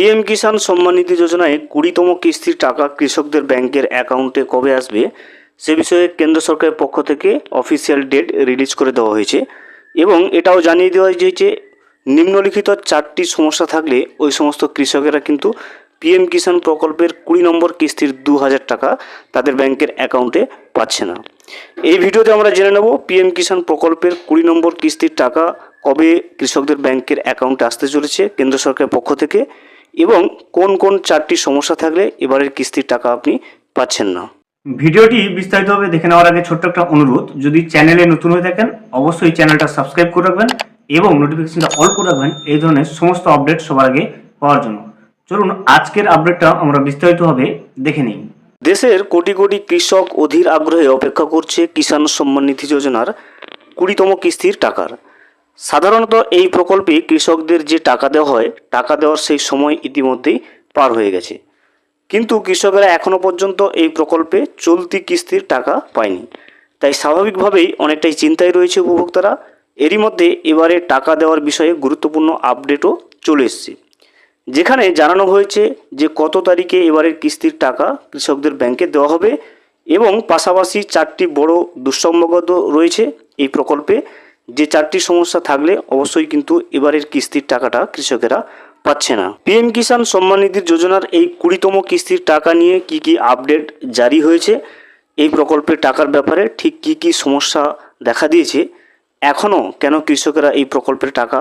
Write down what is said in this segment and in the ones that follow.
PM Kisan Samman Nidhi যোজনায় কুড়িতম কিস্তির টাকা কৃষকদের ব্যাংকের অ্যাকাউন্টে কবে আসবে, সে বিষয়ে কেন্দ্র সরকারের পক্ষ থেকে অফিসিয়াল ডেট রিলিজ করে দেওয়া হয়েছে এবং এটাও জানিয়ে দেওয়া হয়েছে নিম্নলিখিত চারটি সমস্যা থাকলে ওই সমস্ত কৃষকেরা কিন্তু পিএম কিষাণ প্রকল্পের কুড়ি নম্বর কিস্তির দু হাজার টাকা তাদের ব্যাংকের অ্যাকাউন্টে পাচ্ছে না। এই ভিডিওতে আমরা জেনে নেব পিএম কিষাণ প্রকল্পের কুড়ি নম্বর কিস্তির টাকা কবে কৃষকদের ব্যাংকের অ্যাকাউন্টে আসতে চলেছে, কেন্দ্র সরকারের পক্ষ থেকে। এবং কোন কোন চারটি সমস্যা থাকলে এবারের কিস্তির টাকা আপনি পাচ্ছেন না। ভিডিওটি বিস্তারিতভাবে দেখে নেওয়ার আগে ছোট্ট একটা অনুরোধ যদি চ্যানেলে নতুন হয়ে থাকেন অবশ্যই চ্যানেলটা সাবস্ক্রাইব করে রাখবেন এবং নোটিফিকেশনটা অল করে রাখবেন এই ধরনের সমস্ত আপডেট সবার আগে পাওয়ার জন্য। চলুন আজকের আপডেটটা আমরা বিস্তারিতভাবে দেখে নিই। দেশের কোটি কোটি কৃষক অধীর আগ্রহে অপেক্ষা করছে কিষাণ সম্মান নিধি যোজনার কুড়িতম কিস্তির টাকার। সাধারণত এই প্রকল্পে কৃষকদের যে টাকা দেওয়া হয়, টাকা দেওয়ার সেই সময় ইতিমধ্যেই পার হয়ে গেছে। কিন্তু কৃষকেরা এখনও পর্যন্ত এই প্রকল্পে চলতি কিস্তির টাকা পায়নি। তাই স্বাভাবিকভাবেই অনেকটাই চিন্তায় রয়েছে উপভোক্তারা। এরই মধ্যে এবারে টাকা দেওয়ার বিষয়ে গুরুত্বপূর্ণ আপডেটও চলে এসেছে। যেখানে জানানো হয়েছে যে কত তারিখে এবারের কিস্তির টাকা কৃষকদের ব্যাংকে দেওয়া হবে এবং পাশাপাশি চারটি বড় দুঃসম্ভগত রয়েছে এই প্রকল্পে। যে চারটি সমস্যা থাকলে অবশ্যই কিন্তু এবারের কিস্তির টাকাটা কৃষকেরা পাচ্ছে না। পিএম কিষাণ সম্মান নিধি যোজনার এই কুড়িতম কিস্তির টাকা নিয়ে কি কি আপডেট জারি হয়েছে, এই প্রকল্পের টাকার ব্যাপারে ঠিক কি কি সমস্যা দেখা দিয়েছে এখনও কেন কৃষকেরা এই প্রকল্পের টাকা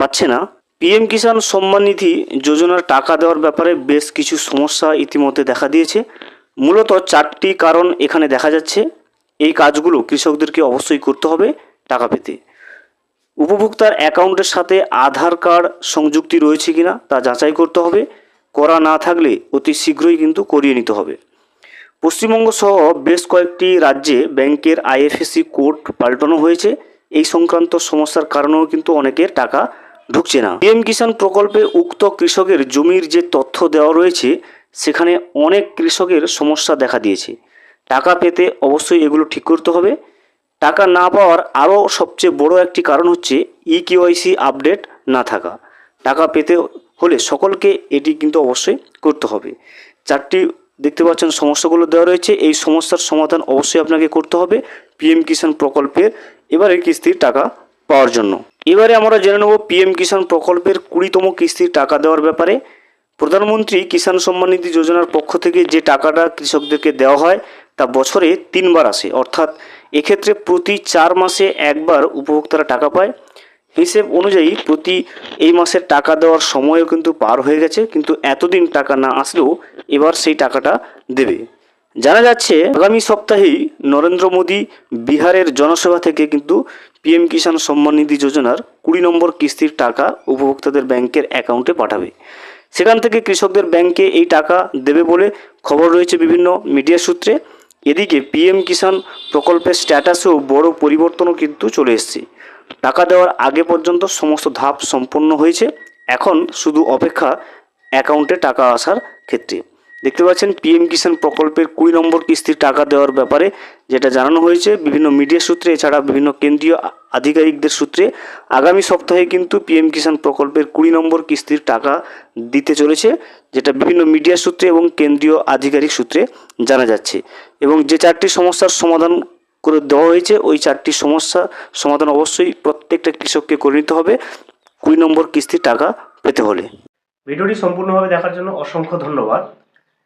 পাচ্ছে না? পিএম কিষাণ সম্মান নিধি যোজনার টাকা দেওয়ার ব্যাপারে বেশ কিছু সমস্যা ইতিমধ্যে দেখা দিয়েছে। মূলত চারটি কারণ এখানে দেখা যাচ্ছে। এই কাজগুলো কৃষকদেরকে অবশ্যই করতে হবে টাকা পেতে। উপভোক্তার অ্যাকাউন্টের সাথে আধার কার্ড সংযুক্তি রয়েছে কিনা তা যাচাই করতে হবে। করা না থাকলে অতি শীঘ্রই কিন্তু করিয়ে নিতে হবে। পশ্চিমবঙ্গ সহ বেশ কয়েকটি রাজ্যে ব্যাংকের আইএফএসসি কোড পাল্টানো হয়েছে। এই সংক্রান্ত সমস্যার কারণেও কিন্তু অনেকের টাকা ঢুকছে না। পিএম কিষাণ প্রকল্পে উক্ত কৃষকের জমির যে তথ্য দেওয়া রয়েছে, সেখানে অনেক কৃষকের সমস্যা দেখা দিয়েছে। টাকা পেতে অবশ্যই এগুলো ঠিক করতে হবে। টাকা না পাওয়ার আরও সবচেয়ে বড় একটি কারণ হচ্ছে ই কিওয়াইসি আপডেট না থাকা। টাকা পেতে হলে সকলকে এটি কিন্তু অবশ্যই করতে হবে। চারটি দেখতে পাচ্ছেন সমস্যাগুলো দেওয়া রয়েছে। এই সমস্যার সমাধান অবশ্যই আপনাকে করতে হবে পিএম কিষাণ প্রকল্পের এবারে কিস্তির টাকা পাওয়ার জন্য। এবারে আমরা জেনে নেব পিএম কিষাণ প্রকল্পের কুড়িতম কিস্তির টাকা দেওয়ার ব্যাপারে। প্রধানমন্ত্রী কিষাণ সম্মান নিধি যোজনার পক্ষ থেকে যে টাকাটা কৃষকদেরকে দেওয়া হয় তা বছরে তিনবার আসে। অর্থাৎ এক্ষেত্রে প্রতি চার মাসে একবার উপভোক্তারা টাকা পায়। হিসেব অনুযায়ী প্রতি এই মাসের টাকা দেওয়ার সময়ও কিন্তু পার হয়ে গেছে, কিন্তু এতদিন টাকা না আসলেও এবার সেই টাকাটা দেবে। জানা যাচ্ছে, আগামী সপ্তাহেই নরেন্দ্র মোদী বিহারের জনসভা থেকে কিন্তু পিএম কিষাণ সম্মান নিধি যোজনার কুড়ি নম্বর কিস্তির টাকা উপভোক্তাদের ব্যাংকের অ্যাকাউন্টে পাঠাবে। সেখান থেকে কৃষকদের ব্যাংকে এই টাকা দেবে বলে খবর রয়েছে বিভিন্ন মিডিয়া সূত্রে। এদিকে পিএম কিষাণ প্রকল্পের স্ট্যাটাসেও বড় পরিবর্তনও কিন্তু চলে এসেছে। টাকা দেওয়ার আগে পর্যন্ত সমস্ত ধাপ সম্পন্ন হয়েছে, এখন শুধু অপেক্ষা অ্যাকাউন্টে টাকা আসার ক্ষেত্রে। দেখতে পাচ্ছেন পিএম কিষাণ প্রকল্পের কুড়ি নম্বর কিস্তির টাকা দেওয়ার ব্যাপারে যেটা জানানো হয়েছে, বিভিন্ন মিডিয়া সূত্রে, এছাড়া বিভিন্ন কেন্দ্রীয় আধিকারিকদের সূত্রে, আগামী সপ্তাহে কিন্তু পিএম কিষাণ প্রকল্পের কুড়ি নম্বর কিস্তির টাকা দিতে চলেছে, যেটা বিভিন্ন মিডিয়া সূত্রে এবং কেন্দ্রীয় আধিকারিক সূত্রে জানা যাচ্ছে। এবং যে চারটি সমস্যার সমাধান করে দেওয়া হয়েছে, ওই চারটি সমস্যা সমাধান অবশ্যই প্রত্যেকটা কৃষককে করে নিতে হবে কুড়ি নম্বর কিস্তির টাকা পেতে হলে। ভিডিওটি সম্পূর্ণভাবে দেখার জন্য অসংখ্য ধন্যবাদ।